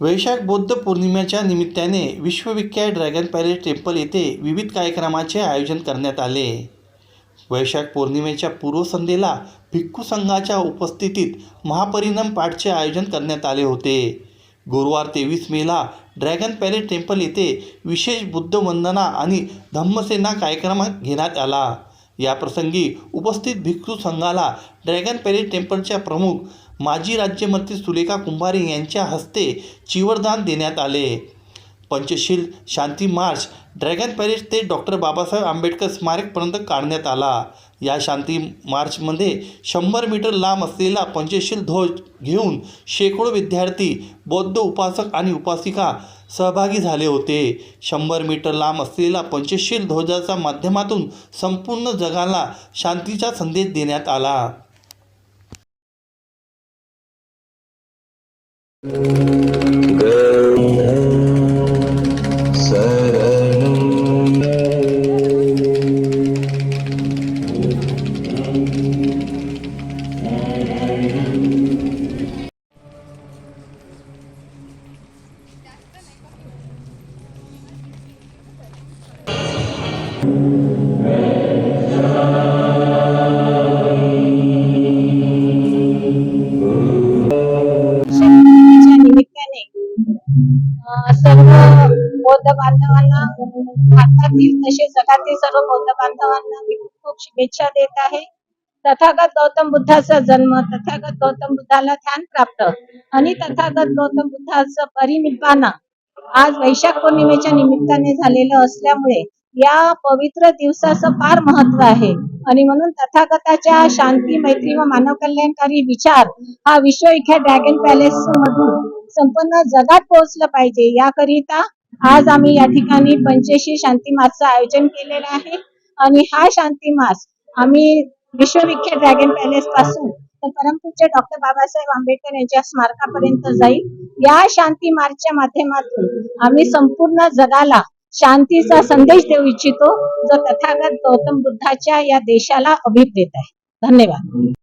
वैशाख बौद्ध पौर्णिमेच्या निमित्ताने विश्वविख्यात ड्रॅगन पॅलेस टेम्पल येथे विविध कार्यक्रमाचे आयोजन करण्यात आले. वैशाख पौर्णिमेच्या पूर्वसंध्येला भिक्खू संघाच्या उपस्थितीत महापरिणाम पाठचे आयोजन करण्यात आले होते. गुरुवार तेवीस मेला ड्रॅगन पॅलेस टेम्पल येथे विशेष बुद्ध वंदना आणि धम्मसेना कार्यक्रम घेण्यात आला. याप्रसंगी उपस्थित भिक्खू संघाला ड्रॅगन पॅलेस टेम्पलच्या प्रमुख माजी राज्यमंत्री सुलेखा कुंभारे यांच्या हस्ते चिवरदान देण्यात आले. पंचशील शांती मार्च ड्रॅगन पॅलेस ते डॉक्टर बाबासाहेब आंबेडकर स्मारकपर्यंत काढण्यात आला. या शांती मार्चमध्ये शंभर मीटर लांब असलेला पंचशील ध्वज घेऊन शेकडो विद्यार्थी बौद्ध उपासक आणि उपासिका सहभागी झाले होते. शंभर मीटर लांब असलेला पंचशील ध्वजाच्या माध्यमातून संपूर्ण जगाला शांतीचा संदेश देण्यात आला. Amen. सर्व बौद्ध बांधवांना भारतातील तसेच जगातील सर्व बौद्ध बांधवांना मी खूप खूप शुभेच्छा देत आहे. तथागत गौतम बुद्धाचा जन्म तथागत गौतम बुद्धाला ध्यान प्राप्त आणि तथागत गौतम बुद्धाचं परिनिब्बाण आज वैशाख पौर्णिमेच्या निमित्ताने झालेलं असल्यामुळे या पवित्र दिवसाचं फार महत्त्व आहे. आणि म्हणून तथागताच्या शांती मैत्री व मानव कल्याणकारी विचार हा विश्वविख्यात ड्रॅगन पॅलेस मधून संपूर्ण जगात पोहोचलं पाहिजे. याकरिता आज आम्ही या ठिकाणी पंचशी शांती मार्चचं आयोजन केलेलं आहे. आणि हा शांती मार्च आम्ही विश्वविख्यात ड्रॅगन पॅलेस पासून तर परमपूरचे डॉक्टर बाबासाहेब आंबेडकर यांच्या स्मारकापर्यंत जाईल. या शांती मार्चच्या माध्यमातून आम्ही संपूर्ण जगाला शांतीचा संदेश देऊ इच्छितो. जो तथागत गौतम बुद्धाच्या या देशाला अभिप देत आहे. धन्यवाद.